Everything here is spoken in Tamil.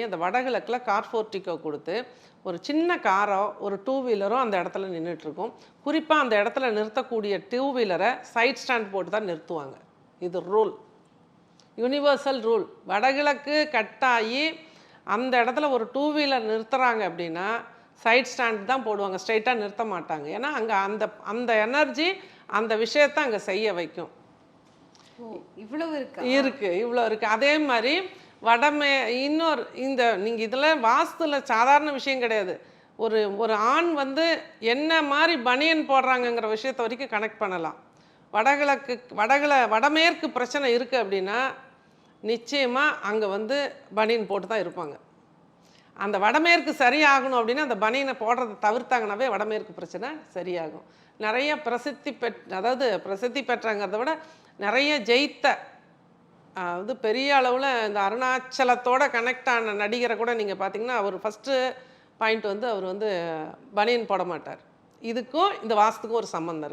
அந்த வடகிழக்கில் கார் ஃபோர்ட்டிக்கோ கொடுத்து ஒரு சின்ன காரோ ஒரு டூ வீலரோ அந்த இடத்துல நின்றுட்டு இருக்கும் குறிப்பாக அந்த இடத்துல நிறுத்தக்கூடிய டூ வீலரை சைட் ஸ்டாண்ட் போட்டு தான் நிறுத்துவாங்க. இது ரூல் யுனிவர்சல் ரூல் வடகிழக்கு கட்டாயி அந்த இடத்துல ஒரு டூ வீலர் நிறுத்துறாங்க அப்படின்னா சைட் ஸ்டாண்ட் தான் போடுவாங்க. ஸ்ட்ரைட்டாக நிறுத்த மாட்டாங்க. ஏன்னா அங்கே அந்த அந்த எனர்ஜி அந்த விஷயத்தை அங்கே செய்ய வைக்கும். ஓ இவ்வளவு இருக்கா? இருக்கு இவ்வளோ இருக்கு. அதே மாதிரி வடமே இன்னொரு இந்த நீங்கள் இதில் வாஸ்துல சாதாரண விஷயம் கிடையாது. ஒரு ஒரு ஆண் வந்து என்ன மாதிரி பனியன் போடுறாங்கங்கிற விஷயத்த வரைக்கும் கனெக்ட் பண்ணலாம். வடகிழக்கு வடகிழ வடமேற்கு பிரச்சனை இருக்குது அப்படின்னா நிச்சயமாக அங்கே வந்து பனியன் போட்டு தான் இருப்பாங்க. அந்த வடமேற்கு சரியாகணும் அப்படின்னா அந்த பனியனை போடுறதை தவிர்த்தாங்கனாவே வடமேற்கு பிரச்சனை சரியாகும். நிறைய பிரசித்தி பெற் அதாவது பிரசித்தி பெற்றங்கிறத விட நிறைய ஜெயித்த அதாவது பெரிய அளவில் இந்த அருணாச்சலத்தோட கனெக்ட் ஆன நடிகரை கூட நீங்கள் பார்த்தீங்கன்னா அவர் ஃபஸ்ட்டு பாயிண்ட் வந்து அவர் வந்து பனியன் போட மாட்டார். இதுக்கும் இந்த வாசத்துக்கும் ஒரு சம்மந்தம் இருக்குது